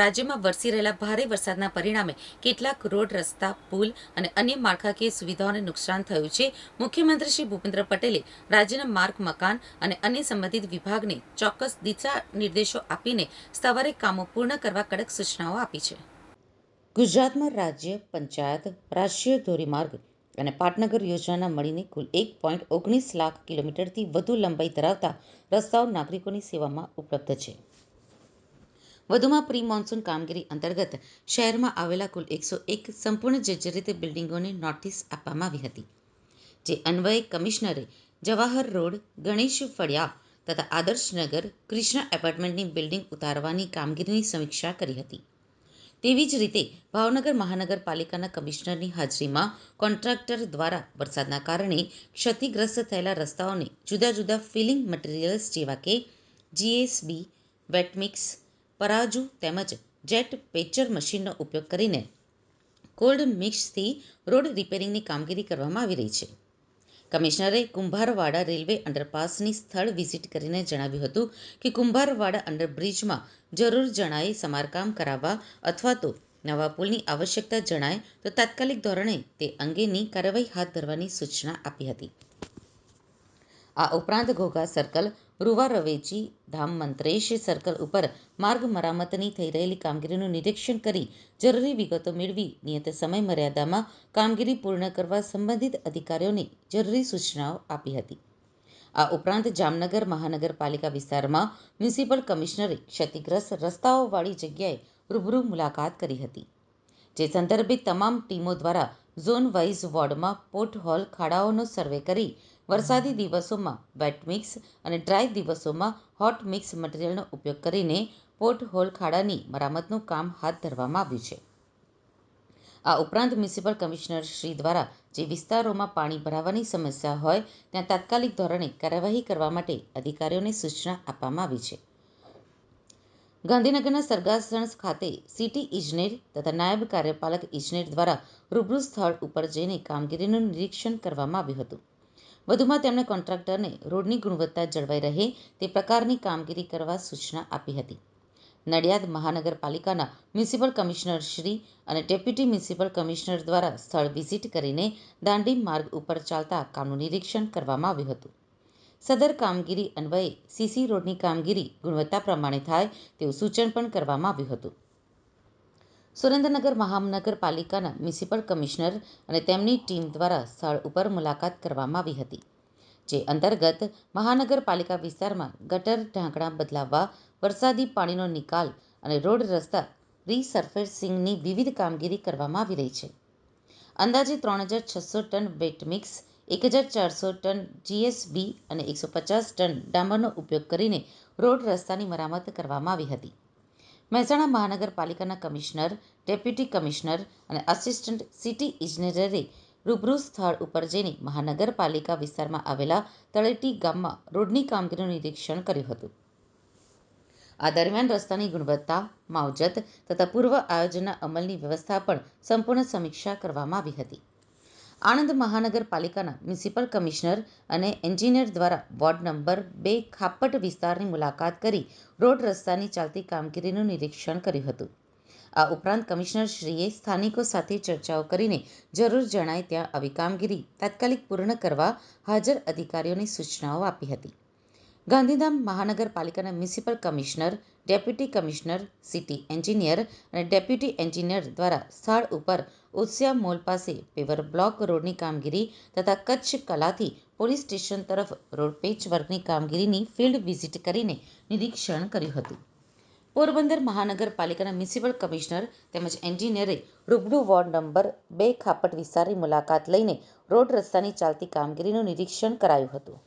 રાજ્યમાં વરસી રહેલા ભારે વરસાદના પરિણામે કેટલાક રોડ, રસ્તા, પુલ અને અન્ય માળખાકીય સુવિધાઓને નુકસાન થયું છે. મુખ્યમંત્રી શ્રી ભૂપેન્દ્ર પટેલે રાજ્યના માર્ગ, મકાન અને અન્ય સંબંધિત વિભાગને ચોક્કસ દિશા નિર્દેશો આપીને સવારે કામો પૂર્ણ કરવા કડક સૂચનાઓ આપી છે. ગુજરાતમાં રાજ્ય, પંચાયત, રાષ્ટ્રીય ધોરીમાર્ગ અને પાટનગર યોજનાના મળીને કુલ એક પોઈન્ટ ઓગણીસ લાખ કિલોમીટરથી વધુ લંબાઈ ધરાવતા રસ્તાઓ નાગરિકોની સેવામાં ઉપલબ્ધ છે. વધુમાં પ્રી મોન્સૂન કામગીરી અંતર્ગત શહેરમાં આવેલા કુલ એકસો એક સંપૂર્ણ જર્જરિત બિલ્ડિંગોને નોટિસ આપવામાં આવી હતી, જે અન્વયે કમિશનરે જવાહર રોડ, ગણેશ ફળિયા તથા આદર્શનગર કૃષ્ણ એપાર્ટમેન્ટની બિલ્ડિંગ ઉતારવાની કામગીરીની સમીક્ષા કરી હતી. તેવી જ રીતે ભાવનગર મહાનગરપાલિકાના કમિશનરની હાજરીમાં કોન્ટ્રાક્ટર દ્વારા વરસાદના કારણે ક્ષતિગ્રસ્ત થયેલા રસ્તાઓને જુદા જુદા ફિલિંગ મટીરિયલ્સ જેવા કે જીએસબી વેટમિક્સ પરાજુ તેમજ જેટ પેચર મશીનનો ઉપયોગ કરીને કોલ્ડ મિક્સથી રોડ રિપેરિંગની કામગીરી કરવામાં આવી રહી છે. કમિશનરે કુંભારવાડા રેલવે અંડરપાસની સ્થળ વિઝિટ કરીને જણાવ્યું હતું કે કુંભારવાડા અંડરબ્રિજમાં જરૂર જણાયે સમારકામ કરાવવા અથવા તો નવા પુલની આવશ્યકતા જણાય તો તાત્કાલિક ધોરણે તે અંગેની કાર્યવાહી હાથ ધરવાની સૂચના આપી હતી. આ ઉપરાંત ઘોઘા સર્કલ રૂવા રવેચી, ધામ મંત્રેશ સર્કલ ઉપર માર્ગ મરામતની થઈ રહેલી કામગીરીનું નિરીક્ષણ કરી જરૂરી વિગતો મેળવી. નિયત સમય મર્યાદામાં કામગીરી પૂર્ણ કરવા સંબંધિત અધિકારીઓને જરૂરી સૂચનાઓ આપી હતી. આ ઉપરાંત જામનગર મહાનગરપાલિકા વિસ્તારમાં મ્યુનિસિપલ કમિશનરે ક્ષતિગ્રસ્ત રસ્તાઓવાળી જગ્યાએ રૂબરૂ મુલાકાત કરી હતી, જે સંદર્ભે તમામ ટીમો દ્વારા ઝોન વાઇઝ વોર્ડમાં પોર્ટ હોલ ખાડાઓનો સર્વે કરી વરસાદી દિવસોમાં વેટ મિક્સ અને ડ્રાય દિવસોમાં હોટ મિક્સ મટીરીયલનો ઉપયોગ કરીને પોર્ટહોલ હોલ ખાડાની મરામતનું કામ હાથ ધરવામાં આવ્યું છે. આ ઉપરાંત મ્યુનિસિપલ કમિશનરશ્રી દ્વારા જે વિસ્તારોમાં પાણી ભરાવાની સમસ્યા હોય, ત્યાં તાત્કાલિક ધોરણે કાર્યવાહી કરવા માટે અધિકારીઓને સૂચના આપવામાં આવી છે. ગાંધીનગરના સરગાસણ ખાતે સિટી ઇજનેર તથા નાયબ કાર્યપાલક ઇજનેર દ્વારા રૂબરૂ સ્થળ ઉપર જઈને કામગીરીનું નિરીક્ષણ કરવામાં આવ્યું હતું. વધુમાં તેમણે કોન્ટ્રાક્ટરને રોડની ગુણવત્તા જળવાઈ રહે તે પ્રકારની કામગીરી કરવા સૂચના આપી હતી. નડિયાદ મહાનગરપાલિકાના મ્યુનિસિપલ કમિશનરશ્રી અને ડેપ્યુટી મ્યુનિસિપલ કમિશનર દ્વારા સ્થળ વિઝિટ કરીને દાંડી માર્ગ ઉપર ચાલતા કામનું નિરીક્ષણ કરવામાં આવ્યું હતું. સદર કામગીરી અન્વયે સીસી રોડની કામગીરી ગુણવત્તા પ્રમાણે થાય તેવું સૂચન પણ કરવામાં આવ્યું હતું. સુરેન્દ્રનગર મહાનગરપાલિકાના મ્યુનિસિપલ કમિશનર અને તેમની ટીમ દ્વારા સ્થળ ઉપર મુલાકાત કરવામાં આવી હતી, જે અંતર્ગત મહાનગરપાલિકા વિસ્તારમાં ગટર ઢાંકણા બદલાવવા, વરસાદી પાણીનો નિકાલ અને રોડ રસ્તા રીસર્ફેસિંગની વિવિધ કામગીરી કરવામાં આવી રહી છે. અંદાજે ત્રણ હજાર છસો ટન વેટ મિક્સ, એક હજાર ચારસો ટન જીએસબી અને એકસો પચાસ ટન ડામરનો ઉપયોગ કરીને રોડ રસ્તાની મરામત કરવામાં આવી હતી. મહેસાણા મહાનગરપાલિકાના કમિશનર, ડેપ્યુટી કમિશનર અને આસિસ્ટન્ટ સિટી ઇજનેરરે રૂબરૂ સ્થળ ઉપર જઈને મહાનગરપાલિકા વિસ્તારમાં આવેલા તળેટી ગામમાં રોડની કામગીરીનું નિરીક્ષણ કર્યું હતું. આ દરમિયાન રસ્તાની ગુણવત્તા, માવજત તથા પૂર્વ આયોજનના અમલની વ્યવસ્થા પણ સંપૂર્ણ સમીક્ષા કરવામાં આવી હતી. આણંદ મહાનગરપાલિકાના મ્યુનિસિપલ કમિશનર અને એન્જિનિયર દ્વારા વોર્ડ નંબર બે ખાપટ વિસ્તારની મુલાકાત કરી રોડ રસ્તાની ચાલતી કામગીરીનું નિરીક્ષણ કર્યું હતું. આ ઉપરાંત કમિશનરશ્રીએ સ્થાનિકો સાથે ચર્ચાઓ કરીને જરૂર જણાય ત્યાં આવી કામગીરી તાત્કાલિક પૂર્ણ કરવા હાજર અધિકારીઓને સૂચનાઓ આપી હતી. ગાંધીધામ મહાનગરપાલિકાના municipal commissioner, deputy commissioner, city engineer અને ડેપ્યુટી એન્જિનિયર દ્વારા સ્થળ ઉપર ઓસિયા મોલ પાસે પેવર બ્લોક રોડની કામગીરી તથા કચ્છ કલાથી પોલીસ સ્ટેશન તરફ રોડ પેચ વર્કની કામગીરીની ફિલ્ડ વિઝિટ કરીને નિરીક્ષણ કર્યું હતું. પોરબંદર મહાનગરપાલિકાના મ્યુનિસિપલ કમિશનર તેમજ એન્જિનિયરે રૂબરૂ વોર્ડ નંબર બે ખાપટ વિસ્તારની મુલાકાત લઈને રોડ રસ્તાની ચાલતી કામગીરીનું નિરીક્ષણ કરાયું હતું.